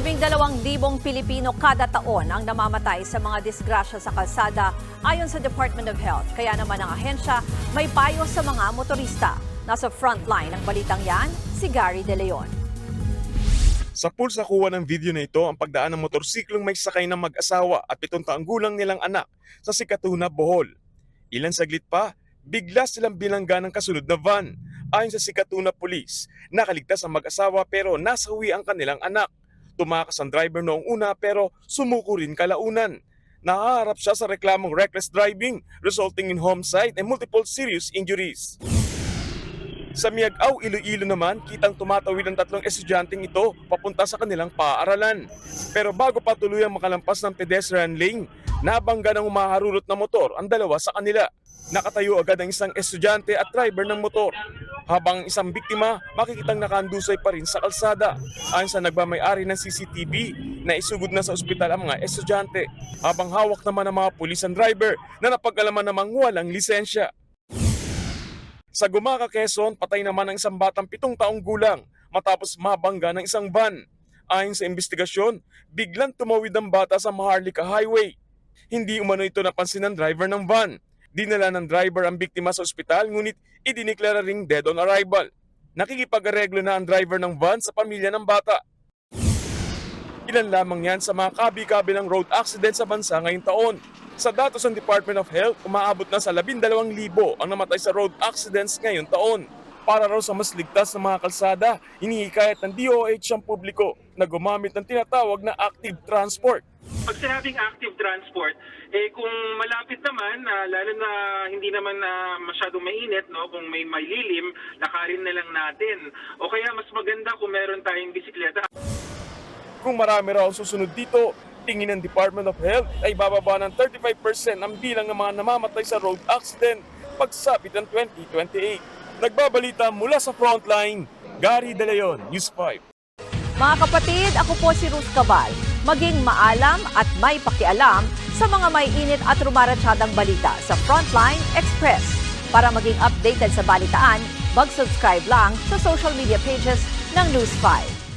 Labing dalawang libong Pilipino kada taon ang namamatay sa mga disgrasya sa kalsada ayon sa Department of Health. Kaya naman ang ahensya may payo sa mga motorista. Nasa frontline ng balitang yan, si Gary De Leon. Sa pool sa kuha ng video na ito ang pagdaan ng motorsiklong may sakay ng mag-asawa at pitong taong gulang nilang anak sa Sikatuna, Bohol. Ilan saglit pa, bigla silang bilangga ng kasunod na van. Ayon sa Sikatuna Police, nakaligtas ang mag-asawa pero nasawi ang kanilang anak. Tumakas ang driver noong una pero sumuko rin kalaunan. Nakaharap siya sa reklamong reckless driving resulting in homicide and multiple serious injuries. Sa Miagaw, Iloilo naman, kitang tumatawid ang tatlong estudyanteng ito papunta sa kanilang paaralan. Pero bago pa tuluyang makalampas ng pedestrian lane, nabangga ng umaharurot na motor ang dalawa sa kanila. Nakatayo agad ang isang estudyante at driver ng motor. Habang ang isang biktima, makikitang nakandusay pa rin sa kalsada. Ayon sa nagmamayari ng CCTV, na isugod na sa ospital ang mga estudyante. Habang hawak naman ng mga pulis ang driver na napag-alaman namang walang lisensya. Sa Gumaca, Quezon, patay naman ang isang batang pitong taong gulang matapos mabangga ng isang van. Ayon sa investigasyon, biglang tumawid ang bata sa Maharlika Highway. Hindi umano ito napansin ng driver ng van. Dinala ng driver ang biktima sa ospital ngunit idiniklara ring dead on arrival. Nakikipag-areglo na ang driver ng van sa pamilya ng bata. Ilan lamang yan sa mga kabi-kabilang road accident sa bansa ngayong taon. Sa datos ng Department of Health, umaabot na sa 12,000 ang namatay sa road accidents ngayong taon. Para raw sa mas ligtas na mga kalsada, hinihikayat ng DOH ang publiko na gumamit ng tinatawag na active transport. Pag sinabing active transport, eh kung malapit naman, ah, lalo na hindi naman na masyadong mainit, no, kung may may lilim, lakarin na lang natin. O kaya mas maganda kung meron tayong bisikleta. Kung marami raw susunod dito, tingin ng Department of Health ay bababa ng 35% ang bilang ng mga namamatay sa road accident pagsapit ng 2028. Nagbabalita mula sa frontline, Gary De Leon, News 5. Mga kapatid, ako po si Ruth Cabal. Maging maalam at may pakialam sa mga may init at rumaratsyadang balita sa Frontline Express. Para maging updated sa balitaan, mag-subscribe lang sa social media pages ng News 5.